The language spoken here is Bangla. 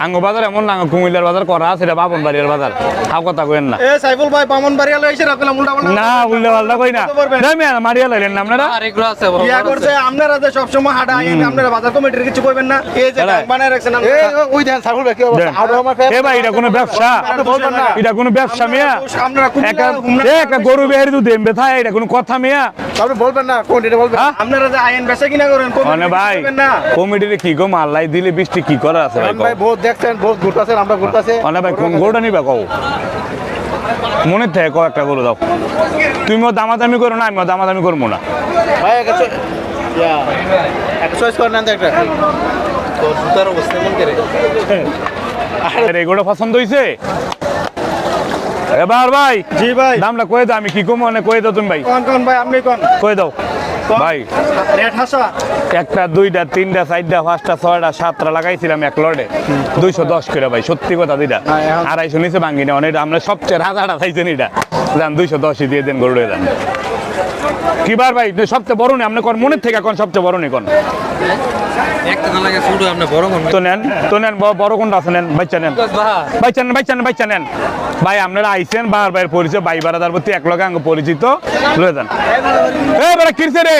আঙ্গ বাজার এমন না কুমিল্লার বাজার করা সেটা বাবন বাড়ির বাজার। হাও কথা কইেন না। এ সাইফুল ভাই বামন বাড়ি আলো এসে রাখলাম উল্টা পাল্টা না উল্লে পাল্টা কই না। না মিয়া মারিয়া লাইলেন না আপনারা? আর এগুলো আছে বড় ইয়া করছে আপনারা যে সবসময় হাঁটা আইন আপনারা বাজার কমিটির কিছু কইবেন না এই যে বানায় রাখছেন এ ওই দেন সাইফুল ভাই কি অবস্থা? আর আমার এ ভাই এটা কোনো ব্যবসা? এটা কোনো ব্যবসা মিয়া? আপনারা কুমিল্লা এ, একটা গরু বেহারি দুধ এমবে থাই এটা কোনো কথা মিয়া? আপনি বলবেন না কোন এটা বলবেন? হ্যাঁ? আপনারা যে আইন বেচা কিনা করেন কমিটির মানে ভাই কইবেন না। কমিটির কি গো মাল্লাই দিলে বৃষ্টি কি করা আছে ভাই ভাই বহুত দেখছেন বহুত ঘুরতাছেন আমরা ঘুরতাছে। মানে ভাই কোন গরুটা নিবা কও। মনে থেকে কও একটা গরু দাও। তুমিও দামাদামি করো না আমিও দামাদামি করব না। ভাই ইয়া চয়েস করে নেন তো একটা। জুতার অবস্থা এমন করে? আরে এগুলো পছন্দ হইছে? এবার ভাই জি ভাই। দামটা কয়ে দাও আমি কি কমো মানে কয়ে দাও তুমি ভাই। কোন কোন ভাই আপনি কোন? কয়ে দাও। ভাই। রেট হাসা। একটা দুইটা তিনটা চারটা পাঁচটা ছয়টা সাতটা লাগাইছিলাম এক লড়ে দুইশো দশ করে ভাই সত্যি কথা দুইটা আড়াইশো নিচে ভাঙি না অনেক আমরা সবচেয়ে রাজাটা চাইছেন এটা। দুইশো দশই দিয়ে দেন গরুড়ে দেন কিবার ভাই? সবচেয়ে বড় নেই আপনি কোন মনের থেকে কোন সবচেয়ে বড় নেই কোন? বড় তো নেন তো নেন বড় কোনটা আছে নেন বাচ্চা নেন। বাহ বাচ্চা নেন বাচ্চা নেন বাচ্চা নেন। ভাই আপনারা বার ভাইয়ের পরিচয় ভাই বারাদার প্রতি এক লগে আঙ্গ পরিচিত। লয়ে যান। এ বারা কিরছে রে?